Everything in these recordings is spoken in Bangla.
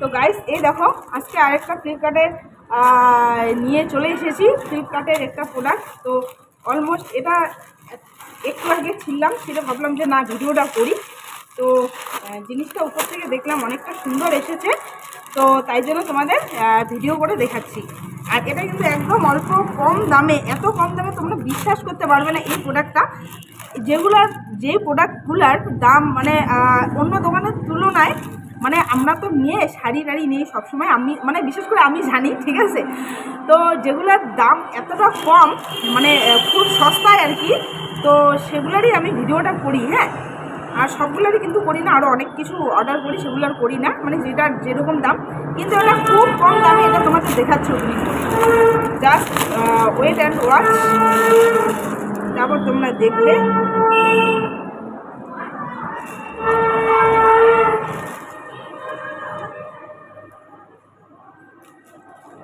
তো গাইস এই দেখো, আজকে আরেকটা ফ্লিপকার্টের নিয়ে চলে এসেছি। ফ্লিপকার্টের একটা প্রোডাক্ট তো অলমোস্ট এটা একটু আগে ছিলাম, সেটা ভাবলাম যে না, ভিডিওটা করি। তো জিনিসটা উপর থেকে দেখলাম অনেকটা সুন্দর এসেছে। তো তাই জন্য তোমাদের ভিডিও করে দেখাচ্ছি। আর এটা কিন্তু একদম অল্প কম দামে, এত কম দামে তোমরা বিশ্বাস করতে পারবে না এই প্রোডাক্টটা যেগুলার, যে প্রোডাক্টগুলার দাম মানে অন্য দোকানের তুলনায় মানে আমরা তো নিয়ে শাড়ি টাড়ি নিয়ে সবসময়। আমি মানে বিশেষ করে আমি জানি, ঠিক আছে? তো যেগুলোর দাম এতটা কম মানে খুব সস্তায় আর কি, তো সেগুলারই আমি ভিডিওটা করি হ্যাঁ? আর সবগুলোরই কিন্তু করি না আরও অনেক কিছু অর্ডার করি সেগুলো আর করি না মানে যেটা যেরকম দাম। কিন্তু এটা খুব কম দামে এটা তোমাকে দেখাচ্ছে ওগুলি জাস্ট ওয়েট অ্যান্ড ওয়াচ তারপর তোমরা দেখবে।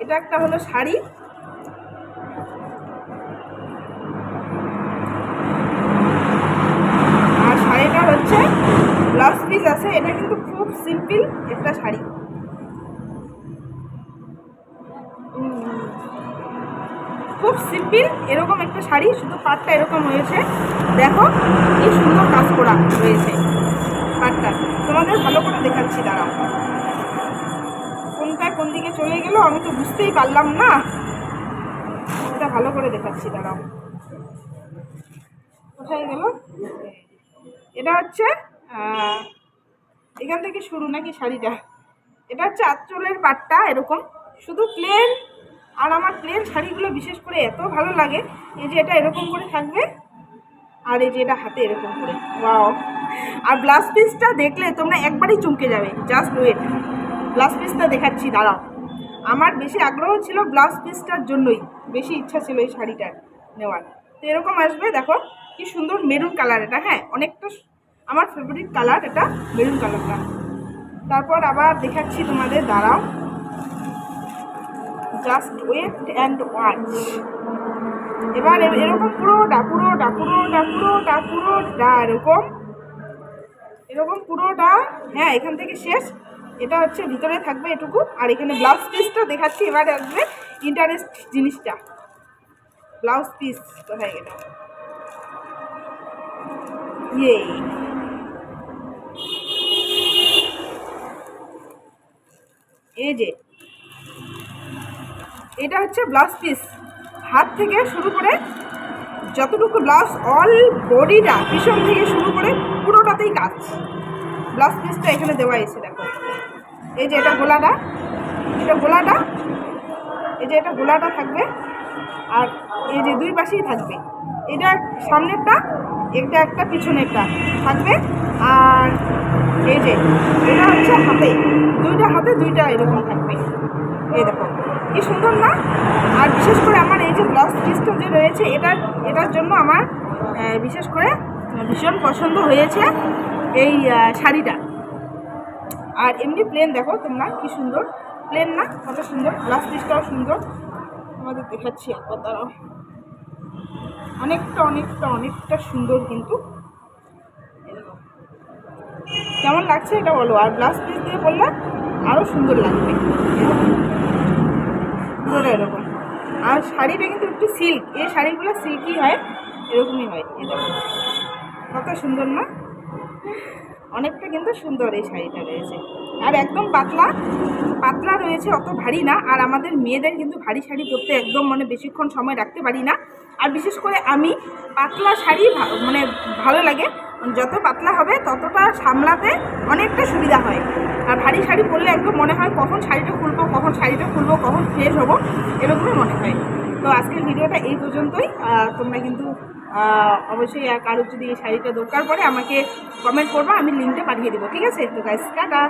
এটা একটা হলো শাড়ি। আর শাড়িটা হচ্ছে ব্লাউজ পিস আছে, এটা কিন্তু খুব সিম্পল একটা শাড়ি। খুব সিম্পল এরকম একটা শাড়ি, শুধু পাটটা এরকম হয়েছে। দেখো কি সুন্দর কাজ করা হয়েছে পাটটা। তোমাদের ভালো করে দেখাচ্ছি, দাঁড়াও। কোন দিকে চলে গেল আমি তো বুঝতেই পারলাম না। এটা ভালো করে দেখাচ্ছি, দাঁড়াও। কোথায় গেল? এটা হচ্ছে এখান থেকে শুরু নাকি শাড়িটা? এটা হচ্ছে আঁচলের পাটটা এরকম। শুধু প্লেন আর আমার প্লেন শাড়িগুলো বিশেষ করে এত ভালো লাগে, এই যে এটা এরকম করে থাকবে, আর এই যে এটা হাতে এরকম করে। ওয়াও। আর ব্লাউজ পিসটা দেখলে তোমরা একবারই চমকে যাবে, জাস্ট ওয়েট ব্লাউজ পিসটা দেখাচ্ছি, দাঁড়াও। আমার বেশি আগ্রহ ছিল ব্লাউজ পিসটার জন্যই, বেশি ইচ্ছা ছিল এই শাড়িটার নেওয়ার। তো এরকম আসবে, দেখো, কি সুন্দর মেরুন কালার এটা হ্যাঁ অনেকটা আমার ফেভারিট কালার এটা মেরুন কালারটা। তারপর আবার দেখাচ্ছি তোমাদের, দাঁড়াও। জাস্ট ওয়েট অ্যান্ড ওয়াচ এবার এরকম পুরো ডাকুরো ডাকুরো ডাকুরো ডাকুরো ডা এরকম। এরকম পুরোটা হ্যাঁ এখান থেকে শেষ। এটা হচ্ছে, ভিতরে থাকবে এটুকু। আর এখানে ব্লাউজ পিসটা দেখাচ্ছি, এবার আসবে ইন্টারেস্ট জিনিসটা। ব্লাউজ পিস কোথায় গেল। ইয়ে এই যে, এটা হচ্ছে ব্লাউজ পিস হাত থেকে শুরু করে যতটুকু ব্লাউজ অল বডিটা পিছন থেকে শুরু করে পুরোটাতেই কাজ। ব্লাউজ পিসটা এখানে দেওয়া এসে দেখো। এই যে এটা গোলাটা এটা গোলাটা, এই যে এটা গোলাটা থাকবে, আর এই যে দুই পাশেই থাকবে। এটা সামনেরটা, এটা একটা, পিছনেরটা থাকবে, আর এই যে, এটা হচ্ছে হাতে। দুইটা হাতে, দুইটা এরকম থাকবে। এই দেখো, কি সুন্দর না? আর বিশেষ করে আমার এই যে ব্লাউজ পিসটা যে রয়েছে, এটার এটার জন্য আমার বিশেষ করে ভীষণ পছন্দ হয়েছে এই শাড়িটা। আর এমনি প্লেন দেখো তোমরা কি সুন্দর। প্লেন না, কত সুন্দর। ব্লাউজ পিসটাও সুন্দর। আমাদের দেখাচ্ছি একবার, দাঁড়াও। অনেকটা অনেকটা অনেকটা সুন্দর কিন্তু। কেমন লাগছে এটা বলো? আর ব্লাউজ পিস দিয়ে বললে আরও সুন্দর লাগবে। এরকম। এরকম। আর শাড়িটা কিন্তু একটু সিল্ক এই শাড়িগুলো সিল্কই হয়, এরকমই হয়। দেখো। কত সুন্দর না অনেকটা কিন্তু সুন্দর এই শাড়িটা রয়েছে। আর একদম পাতলা পাতলা রয়েছে, অত ভারী না। আর আমাদের মেয়েদের কিন্তু ভারী শাড়ি পরতে একদম মানে বেশিক্ষণ সময় রাখতে পারি না। আর বিশেষ করে আমি পাতলা শাড়ি মানে ভালো লাগে। যত পাতলা হবে, ততটা সামলাতে অনেকটা সুবিধা হয়। আর ভারী শাড়ি পরলে একদম মনে হয় কখন শাড়িটা খুলবো, কখন শাড়িটা খুলবো, কখন ফ্রেশ হব, এরকমই মনে হয়। তো আজকের ভিডিওটা এই পর্যন্তই। তোমরা কিন্তু অবশ্যই কারোর যদি এই শাড়িটা দরকার পড়ে, আমাকে কমেন্ট করব, আমি লিঙ্কটা পাঠিয়ে দেবো, ঠিক আছে? তো গাইস টাটা।